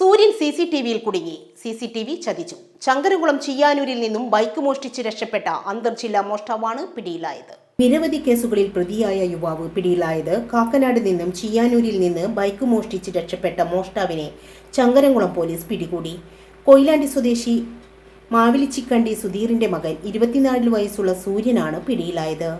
സൂര്യൻ C C T വിയിൽ കുടുങ്ങി. സി സി ടി വി ചതിച്ചു. ചങ്കരകുളം ചിയ്യാനൂരിൽ നിന്നും ബൈക്ക് മോഷ്ടിച്ച് രക്ഷപ്പെട്ട അന്തർജില്ലാ മോഷ്ടാവാണ് പിടിയിലായത്. നിരവധി കേസുകളിൽ പ്രതിയായ യുവാവ് പിടിയിലായത് കാക്കനാട് നിന്നും ചിയ്യാനൂരിൽ നിന്ന് ബൈക്ക് മോഷ്ടിച്ച് രക്ഷപ്പെട്ട മോഷ്ടാവിനെ ചങ്കരംകുളം പോലീസ് പിടികൂടി. കൊയിലാണ്ടി സ്വദേശി മാവിലിച്ചിക്കണ്ടി സുധീറിന്റെ മകൻ ഇരുപത്തിനാല് വയസ്സുള്ള സൂര്യനാണ് പിടിയിലായത്.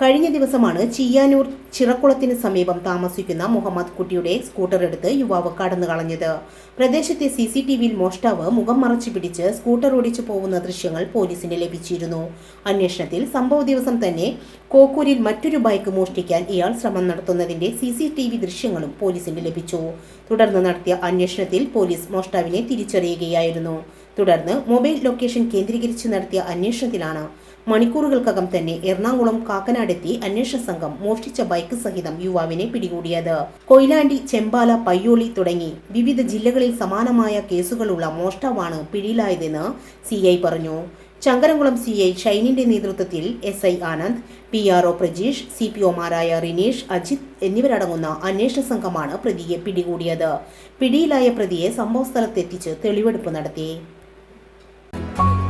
കഴിഞ്ഞ ദിവസമാണ് ചിയാനൂർ ചിറക്കുളത്തിന് സമീപം താമസിക്കുന്ന മുഹമ്മദ് കുട്ടിയുടെ സ്കൂട്ടർ എടുത്ത് യുവാവ് കടന്നു കളഞ്ഞത്. പ്രദേശത്തെ സി സി ടി വിയിൽ മോഷ്ടാവ് മുഖം മറച്ചു പിടിച്ച് സ്കൂട്ടർ ഓടിച്ചു പോകുന്ന ദൃശ്യങ്ങൾ പോലീസിന് ലഭിച്ചിരുന്നു. അന്വേഷണത്തിൽ സംഭവ ദിവസം തന്നെ കോക്കൂരിൽ മറ്റൊരു ബൈക്ക് മോഷ്ടിക്കാൻ ഇയാൾ ശ്രമം നടത്തുന്നതിന്റെ സി സി ടി വി ദൃശ്യങ്ങളും പോലീസിന് ലഭിച്ചു. തുടർന്ന് നടത്തിയ അന്വേഷണത്തിൽ പോലീസ് മോഷ്ടാവിനെ തിരിച്ചറിയുകയായിരുന്നു. തുടർന്ന് മൊബൈൽ ലൊക്കേഷൻ കേന്ദ്രീകരിച്ച് നടത്തിയ അന്വേഷണത്തിലാണ് മണിക്കൂറുകൾക്കകം തന്നെ എറണാകുളം കാക്കനാടെത്തി അന്വേഷണ സംഘം മോഷ്ടിച്ച ബൈക്ക് സഹിതം യുവാവിനെ പിടികൂടിയത്. കൊയിലാണ്ടി ചെമ്പാല പയ്യോളി തുടങ്ങി വിവിധ ജില്ലകളിൽ സമാനമായ കേസുകളുള്ള മോഷ്ടാവാണ് പിടിയിലായതെന്ന് സി പറഞ്ഞു. ചങ്കരംകുളം സി ഐ ഷൈനിന്റെ നേതൃത്വത്തിൽ S I Anand P R O Prajeesh C P ഒമാരായ Rineesh Ajith എന്നിവരടങ്ങുന്ന അന്വേഷണ സംഘമാണ് പ്രതിയെ പിടികൂടിയത്. പിടിയിലായ പ്രതിയെ സംഭവസ്ഥലത്തെത്തിച്ച് തെളിവെടുപ്പ് നടത്തി.